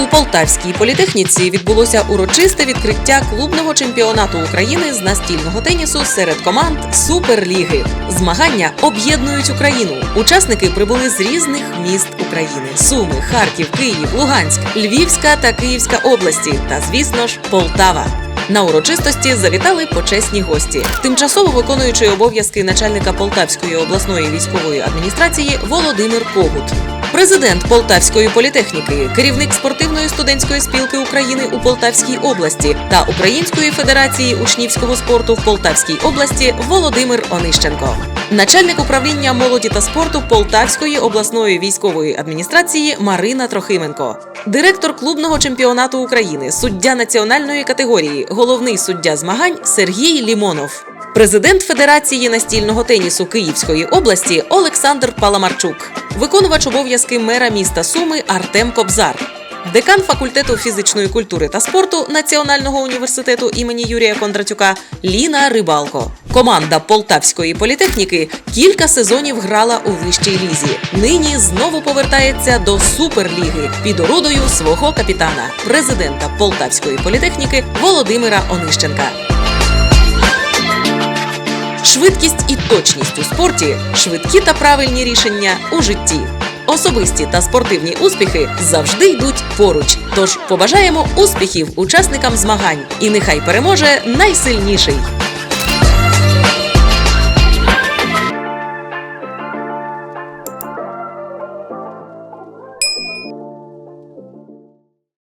У Полтавській політехніці відбулося урочисте відкриття клубного чемпіонату України з настільного тенісу серед команд Суперліги. Змагання об'єднують Україну. Учасники прибули з різних міст України: Суми, Харків, Київ, Луганськ, Львівська та Київська області та, звісно ж, Полтава. На урочистості завітали почесні гості. Тимчасово виконуючий обов'язки начальника Полтавської обласної військової адміністрації Володимир Когут. Президент Полтавської політехніки, керівник спортивної студентської спілки України у Полтавській області та Української федерації учнівського спорту в Полтавській області Володимир Онищенко, начальник управління молоді та спорту Полтавської обласної військової адміністрації Марина Трохименко, директор клубного чемпіонату України, суддя національної категорії, головний суддя змагань Сергій Лімонов. Президент Федерації настільного тенісу Київської області Олександр Паламарчук, виконувач обов'язки мера міста Суми Артем Кобзар, декан факультету фізичної культури та спорту Національного університету імені Юрія Кондратюка Ліна Рибалко. Команда Полтавської політехніки кілька сезонів грала у вищій лізі. Нині знову повертається до суперліги під орудою свого капітана, президента Полтавської політехніки Володимира Онищенка. Швидкість і точність у спорті, швидкі та правильні рішення у житті. Особисті та спортивні успіхи завжди йдуть поруч. Тож побажаємо успіхів учасникам змагань, і нехай переможе найсильніший.